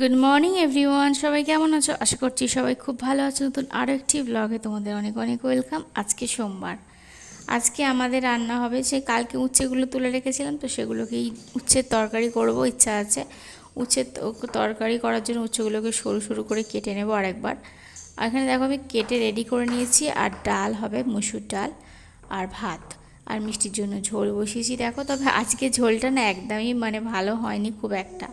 Good morning everyone সবাই কেমন আছো? আশা করছি সবাই খুব ভালো আছো। নতুন আরও একটি ব্লগে তোমাদের অনেক অনেক ওয়েলকাম আজকে সোমবার। আজকে আমাদের রান্না হবে সে কালকে উচ্ছেগুলো তুলে রেখেছিলাম, তো সেগুলোকেই উচ্ছের তরকারি করব, ইচ্ছা আছে। উচ্ছের তরকারি করার জন্য উচ্ছেগুলোকে সরু সরু করে কেটে নেব আরেকবার। আর এখানে দেখো আমি কেটে রেডি করে নিয়েছি, আর ডাল হবে, মুসুর ডাল আর ভাত। আর মিষ্টির জন্য ঝোল বসিয়েছি, দেখো। তবে আজকে ঝোলটা না একদমই মানে ভালো হয়নি খুব একটা।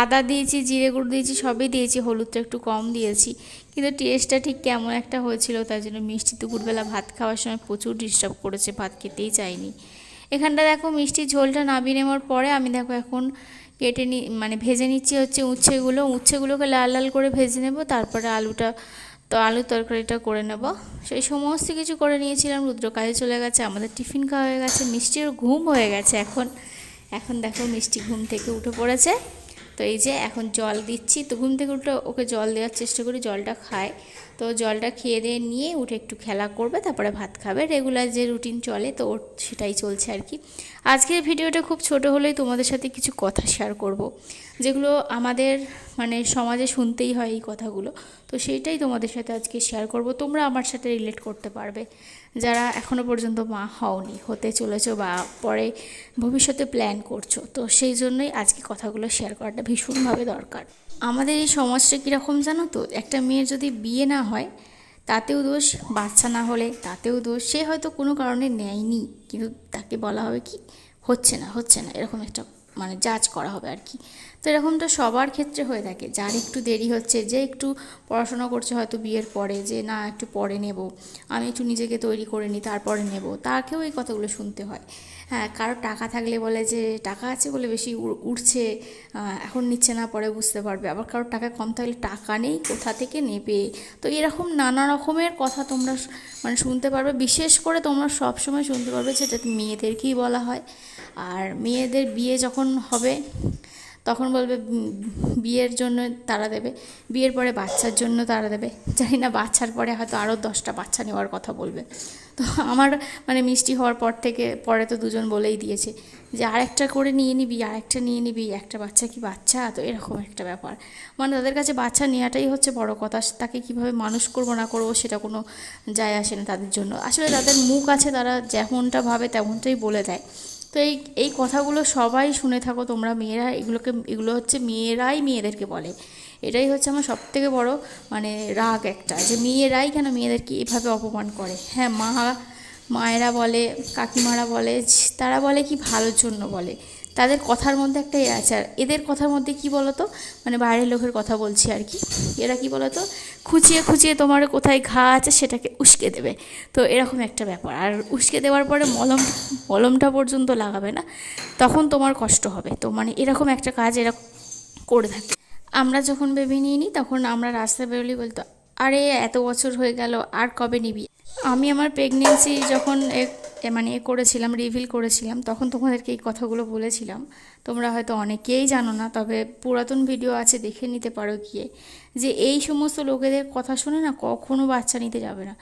আদা দিয়েছি, জিরে গুঁড়ো দিয়েছি, সবই দিয়েছি, হলুদটা একটু কম দিয়েছি। কিন্তু টেস্টটা ঠিক কেমন একটা হয়েছিল তাই জন্য মিষ্টি দুপুরবেলা ভাত খাওয়ার সময় প্রচুর ডিস্টার্ব করেছে, ভাত খেতেই চাইনি। এখানটা দেখো মিষ্টি ঝোলটা নামিয়ে নেওয়ার পরে আমি দেখো এখন কেটে নি মানে ভেজে নিচ্ছি হচ্ছে উচ্ছেগুলো। উচ্ছেগুলোকে লাল লাল করে ভেজে নেব, তারপরে আলুটা তো আলু তরকারিটা করে নেব। সেই সমস্ত কিছু করে নিয়েছিলাম, রুদ্র কাজে চলে গেছে, আমাদের টিফিন খাওয়া হয়ে গেছে, মিষ্টির ঘুম হয়ে গেছে এখন। এখন দেখো মিষ্টি ঘুম থেকে উঠে পড়েছে। তো এই যে এখন জল দিচ্ছি তো ঘুম থেকে উঠে ওকে জল দেওয়ার চেষ্টা করি, জলটা খায়। তো জলটা খেয়ে দিয়ে নিয়ে উঠে একটু খেলা করবে, তারপরে ভাত খাবে। রেগুলার যে রুটিন চলে তো ওর সেটাই চলছে আর কি। আজকের ভিডিওটা খুব ছোট হলেই তোমাদের সাথে কিছু কথা শেয়ার করব। যেগুলো আমাদের মানে সমাজে শুনতেই হয় এই কথাগুলো। তো সেইটাই তোমাদের সাথে আজকে শেয়ার করব। তোমরা আমার সাথে রিলেট করতে পারবে। যারা এখনও পর্যন্ত মা হওনি, হতে চলেছো বা পরে ভবিষ্যতে প্ল্যান করছ, তো সেই জন্যই আজকে কথাগুলো শেয়ার করাটা ভীষণভাবে দরকার। আমাদের এই সমাজটা কীরকম জানো তো? একটা মেয়ের যদি বিয়ে না হয়, তাতেও দোষ, বাচ্চা না হলে তাতেও দোষ। সে হয়তো কোনো কারণে নেয়নি, কিন্তু তাকে বলা হবে কি? হচ্ছে না হচ্ছে না, এরকম একটা মানে জাজ করা হবে আর কি। তো এরকমটা সবার ক্ষেত্রে হয়ে থাকে। যার একটু দেরি হচ্ছে, যে একটু পড়াশোনা করছে হয়তো বিয়ের পরে, যে না, একটু পরে নেব, আমি একটু নিজেকে তৈরি করে নিই, তারপরে নেব, তাকেও এই কথাগুলো শুনতে হয়। হ্যাঁ কারও টাকা থাকলে বলে যে, টাকা আছে বলে বেশি উঠছে এখন নিচ্ছে না, পরে বুঝতে পারবে। আবার কারোর টাকা কম থাকলে টাকা নেই, কোথা থেকে নেবে? তো এরকম নানা রকমের কথা তোমরা মানে শুনতে পারবে। বিশেষ করে তোমরা সবসময় শুনতে পারবে যেটা মেয়েদেরকেই বলা হয়। আর মেয়েদের বিয়ে যখন হবে, তখন বলবে বিয়ের জন্য তারা দেবে। বিয়ের পরে বাচ্চার জন্য তারা দেবে। জানি না, বাচ্চার পরে হয়তো আরও দশটা বাচ্চা নেওয়ার কথা বলবে। তো আমার মানে মিষ্টি হওয়ার পর থেকে, পরে তো দুজন বলেই দিয়েছে যে, আরেকটা করে নিয়ে নিবি, আরেকটা নিয়ে নিবি, একটা বাচ্চা কি বাচ্চা? তো এরকম একটা ব্যাপার। মানে তাদের কাছে বাচ্চা নেওয়াটাই হচ্ছে বড় কথা। তাকে কীভাবে মানুষ করব, না করব, সেটা কোনো যায় আসে না তাদের জন্য। আসলে তাদের মুখ আছে, তারা যেমনটা ভাবে, তেমনটাই বলে দেয়। তো এই এই কথাগুলো সবাই শুনে থাকো তোমরা মেয়েরা। এগুলোকে, এগুলো হচ্ছে মেয়েরাই মেয়েদেরকে বলে। এটাই হচ্ছে আমার সব থেকে বড় মানে রাগ একটা, যে মেয়েরাই কেন মেয়েদেরকে এভাবে অপমান করে? হ্যাঁ মা, মায়েরা বলে, কাকিমারা বলে তারা বলে কি ভালোর জন্য বলে? তাদের কথার মধ্যে একটা এ আছে। আর এদের কথার মধ্যে কি বলতো? মানে বাইরের লোকের কথা বলছি আর কি। এরা কি বলতো? খুঁচিয়ে খুঁচিয়ে তোমার কোথায় ঘা আছে সেটাকে উস্কে দেবে। তো এরকম একটা ব্যাপার। আর উস্কে দেওয়ার পরে মলম, মলমটা পর্যন্ত লাগাবে না। তখন তোমার কষ্ট হবে। তো মানে এরকম একটা কাজ এরা করে থাকে। আমরা যখন বেবি নিয়ে নিই, তখন আমরা রাস্তায় বেরোলি বলতো, আরে, এত বছর হয়ে গেল, আর কবে নিবি? আমি আমার প্রেগনেন্সি যখন মানে করেছিলাম রিভিল করেছিলাম, তখন তোমাদেরকে এই কথাগুলো বলেছিলাম। তোমরা হয়তো অনেকেই জানো না, তবে পুরাতন ভিডিও আছে, দেখে নিতে পারো গিয়ে, যে এই সমস্ত লোকেদের কথা শুনে না কখনো বাচ্চা নিতে যাবে না।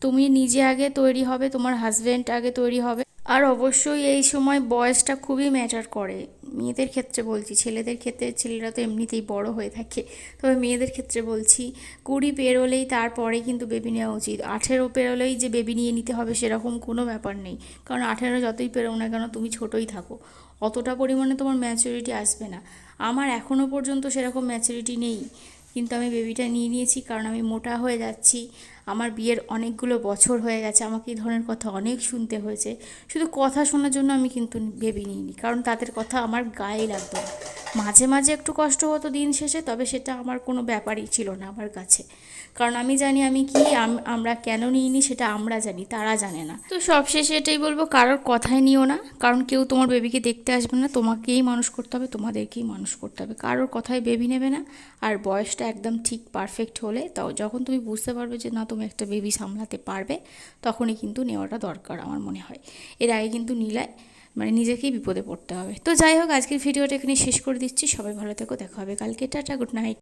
তুমি নিজে আগে তৈরি হবে, তোমার হাজব্যান্ড আগে তৈরি হবে, আর অবশ্যই এই সময় বয়সটা খুবই ম্যাটার করে। মেয়েদের ক্ষেত্রে বলছি, ছেলেদের ক্ষেত্রে ছেলেরা তো এমনিতেই বড় হয়ে থাকে। তবে মেয়েদের ক্ষেত্রে বলছি, কুড়ি পেরোলেই তারপরে কিন্তু বেবি নেওয়া উচিত। আঠেরো পেরোলেই যে বেবি নিয়ে নিতে হবে সেরকম কোনো ব্যাপার নেই। কারণ আঠেরো যতই পেরো না কেন, তুমি ছোটোই থাকো। অতটা পরিমাণে তোমার ম্যাচুরিটি আসবে না। আমার এখনও পর্যন্ত সেরকম ম্যাচুরিটি নেই। কিন্তু আমি বেবিটা নিয়ে নিয়েছি, কারণ আমি মোটা হয়ে যাচ্ছি। আমার বিয়ের অনেকগুলো বছর হয়ে গেছে, আমাকে এই ধরনের কথা অনেক শুনতে হয়েছে। শুধু কথা শোনার জন্য আমি কিন্তু বেবি নিইনি, কারণ তাদের কথা আমার গায়ে লাগতো না। মাঝে মাঝে একটু কষ্ট হতো দিন শেষে, তবে সেটা আমার কোনো ব্যাপারই ছিল না আমার কাছে। কারণ আমি জানি আমি কি, আম- আমরা কেন নিইনি সেটা আমরা জানি, তারা জানে না। তো সবশেষে এটাই বলব, কারোর কথাই নিও না, কারণ কেউ তোমার বেবিকে দেখতে আসবে না, তোমাকেই মানুষ করতে হবে, তোমাদেরকেই মানুষ করতে হবে। কারোর কথাই বেবি নেবে না, আর বয়সটা একদম ঠিক পারফেক্ট হলে, তাও যখন তুমি বুঝতে পারবে যে না তুমি একটা বেবি সামলাতে পারবে, তখনই কিন্তু নেওয়াটা দরকার আমার মনে হয়। এর আগে কিন্তু নিলায় মানে নিজেকেই বিপদে পড়তে হবে। তো যাই হোক, আজকের ভিডিওটা এখানে শেষ করে দিচ্ছি। সবাই ভালো থেকো, দেখা হবে কালকে। Tata good night